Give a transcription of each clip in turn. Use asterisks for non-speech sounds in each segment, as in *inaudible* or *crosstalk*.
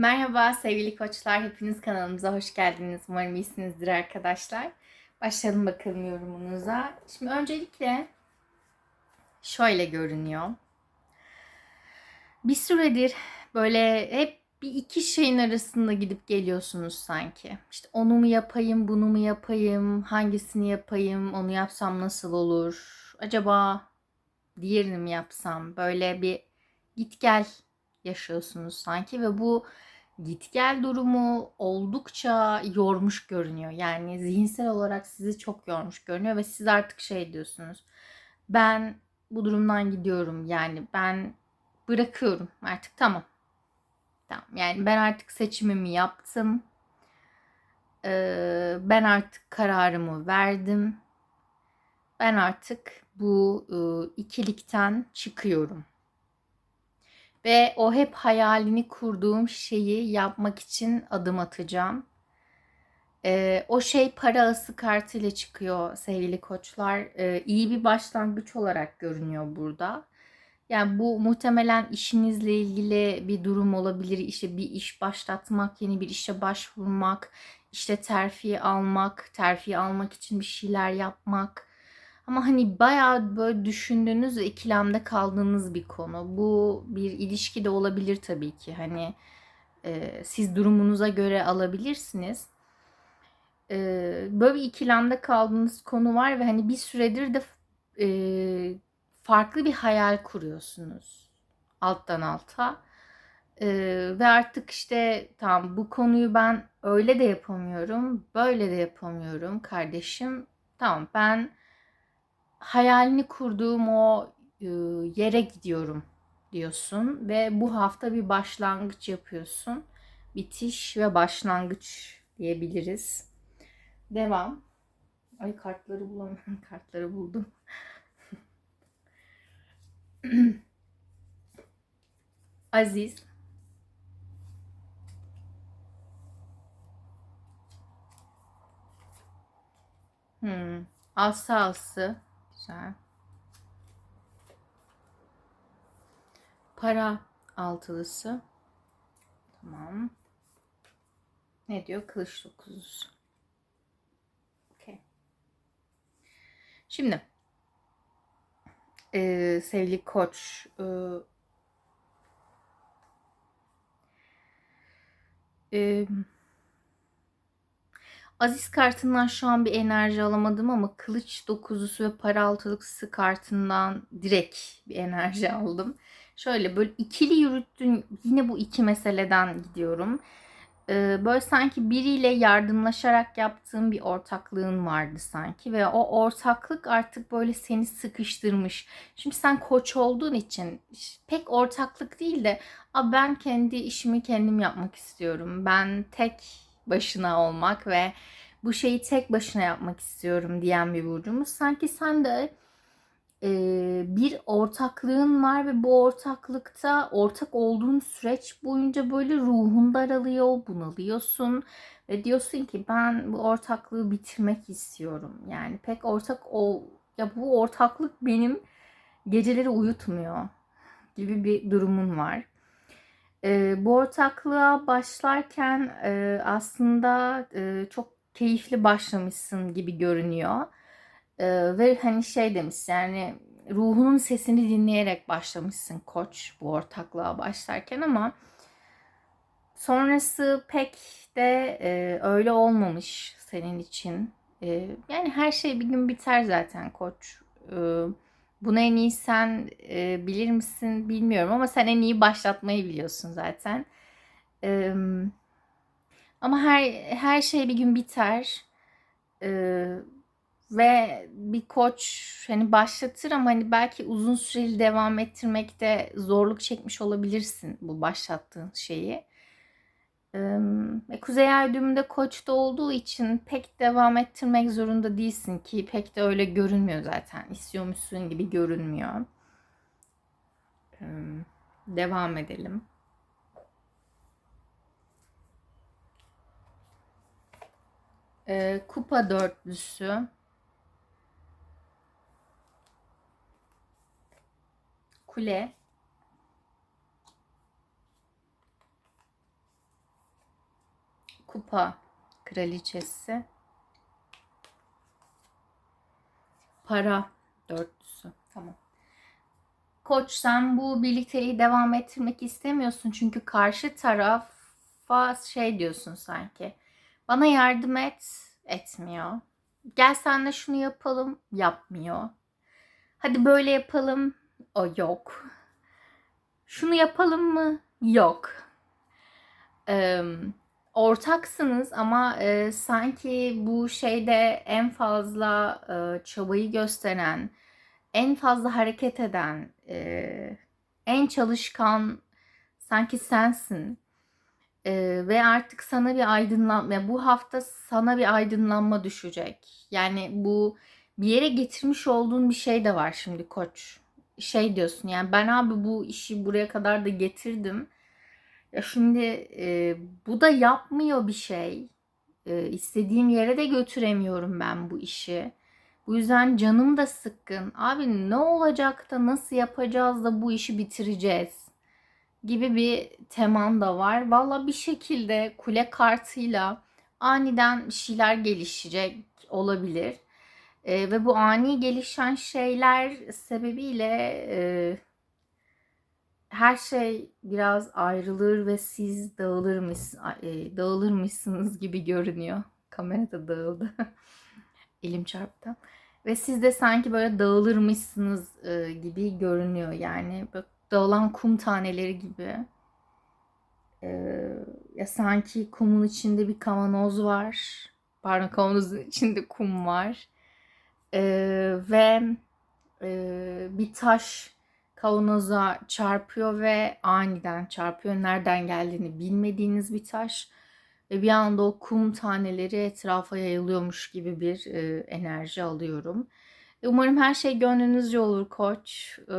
Merhaba sevgili koçlar, hepiniz kanalımıza hoş geldiniz. Umarım iyisinizdir arkadaşlar. Başlayalım bakalım yorumunuza. Şimdi öncelikle şöyle görünüyor. Bir süredir böyle hep bir iki şeyin arasında gidip geliyorsunuz sanki. İşte onu mu yapayım, bunu mu yapayım, hangisini yapayım, onu yapsam nasıl olur? Acaba diğerini mi yapsam? Böyle bir git gel yaşıyorsunuz sanki ve bu git gel durumu oldukça yormuş görünüyor. Yani zihinsel olarak sizi çok yormuş görünüyor ve siz artık şey diyorsunuz. Ben bu durumdan gidiyorum. Yani ben bırakıyorum artık tamam. Tamam. Yani ben artık seçimimi yaptım. Ee, ben artık kararımı verdim. Ben artık bu e, ikilikten çıkıyorum ve o hep hayalini kurduğum şeyi yapmak için adım atacağım. Ee, o şey para ası kartıyla çıkıyor sevgili koçlar. Ee, iyi bir başlangıç olarak görünüyor burada. Yani bu muhtemelen işinizle ilgili bir durum olabilir. İşte bir iş başlatmak, yeni bir işe başvurmak, işte terfi almak, terfi almak için bir şeyler yapmak ama hani bayağı böyle düşündüğünüz ve ikilemde kaldığınız bir konu. Bu bir ilişki de olabilir tabii ki. Hani e, siz durumunuza göre alabilirsiniz. E, böyle bir ikilemde kaldığınız konu var ve hani bir süredir de e, farklı bir hayal kuruyorsunuz alttan alta. E, ve artık işte tamam bu konuyu ben öyle de yapamıyorum, böyle de yapamıyorum kardeşim. Tamam ben hayalini kurduğum o e, yere gidiyorum diyorsun ve bu hafta bir başlangıç yapıyorsun. Bitiş ve başlangıç diyebiliriz. Devam. Ay kartları bulamıyorum. *laughs* Kartları buldum. *clears throat* Aziz. Hmm. Asası. Güzel. Para altılısı. Tamam. Ne diyor? Kılıç dokuzusu. Okay. Şimdi e, sevgili koç e, e, Aziz kartından şu an bir enerji alamadım ama kılıç dokuzusu ve para altılıksı kartından direkt bir enerji *laughs* aldım. Şöyle böyle ikili yürüttün yine bu iki meseleden gidiyorum. Ee, böyle sanki biriyle yardımlaşarak yaptığım bir ortaklığın vardı sanki ve o ortaklık artık böyle seni sıkıştırmış. Şimdi sen koç olduğun için pek ortaklık değil de ben kendi işimi kendim yapmak istiyorum. Ben tek başına olmak ve bu şeyi tek başına yapmak istiyorum diyen bir burcumuz. Sanki sen de e, bir ortaklığın var ve bu ortaklıkta ortak olduğun süreç boyunca böyle ruhun daralıyor, bunalıyorsun ve diyorsun ki ben bu ortaklığı bitirmek istiyorum. Yani pek ortak o ya bu ortaklık benim geceleri uyutmuyor gibi bir durumun var. E, bu ortaklığa başlarken e, aslında e, çok keyifli başlamışsın gibi görünüyor. E, ve hani şey demiş yani ruhunun sesini dinleyerek başlamışsın koç bu ortaklığa başlarken ama sonrası pek de e, öyle olmamış senin için. E, yani her şey bir gün biter zaten koç. E, bunu en iyi sen e, bilir misin bilmiyorum ama sen en iyi başlatmayı biliyorsun zaten. E, ama her her şey bir gün biter. E, ve bir koç hani başlatır ama hani belki uzun süreli devam ettirmekte zorluk çekmiş olabilirsin bu başlattığın şeyi. E, Kuzey Ay düğümünde koçta olduğu için pek devam ettirmek zorunda değilsin ki pek de öyle görünmüyor zaten. İstiyormuşsun gibi görünmüyor. E, devam edelim. E, kupa dörtlüsü. Kule. Kupa kraliçesi. Para dörtlüsü. Tamam. Koç sen bu birlikteliği devam ettirmek istemiyorsun. Çünkü karşı tarafa şey diyorsun sanki. Bana yardım et. Etmiyor. Gel senle şunu yapalım. Yapmıyor. Hadi böyle yapalım. O yok. Şunu yapalım mı? Yok. Ee, ortaksınız ama e, sanki bu şeyde en fazla e, çabayı gösteren, en fazla hareket eden, e, en çalışkan sanki sensin. E, ve artık sana bir aydınlanma, bu hafta sana bir aydınlanma düşecek. Yani bu bir yere getirmiş olduğun bir şey de var şimdi koç. Şey diyorsun yani ben abi bu işi buraya kadar da getirdim. Ya şimdi e, bu da yapmıyor bir şey. E, istediğim yere de götüremiyorum ben bu işi. Bu yüzden canım da sıkkın. Abi ne olacak da nasıl yapacağız da bu işi bitireceğiz gibi bir teman da var. Valla bir şekilde kule kartıyla aniden şeyler gelişecek olabilir. E, ve bu ani gelişen şeyler sebebiyle e, her şey biraz ayrılır ve siz dağılırmış, e, dağılırmışsınız gibi görünüyor. Kamera da dağıldı. *laughs* Elim çarptı. Ve siz de sanki böyle dağılırmışsınız e, gibi görünüyor. Yani böyle dağılan kum taneleri gibi. E, ya sanki kumun içinde bir kavanoz var. Pardon kavanozun içinde kum var. Ve bir taş kavanoza çarpıyor ve aniden çarpıyor. Nereden geldiğini bilmediğiniz bir taş. Ve bir anda o kum taneleri etrafa yayılıyormuş gibi bir e, enerji alıyorum. E, umarım her şey gönlünüzce olur koç. E,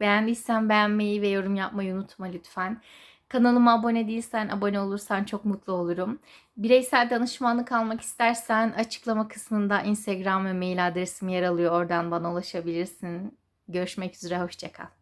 beğendiysen beğenmeyi ve yorum yapmayı unutma lütfen. Kanalıma abone değilsen abone olursan çok mutlu olurum. Bireysel danışmanlık almak istersen açıklama kısmında Instagram ve mail adresim yer alıyor. Oradan bana ulaşabilirsin. Görüşmek üzere, hoşçakal.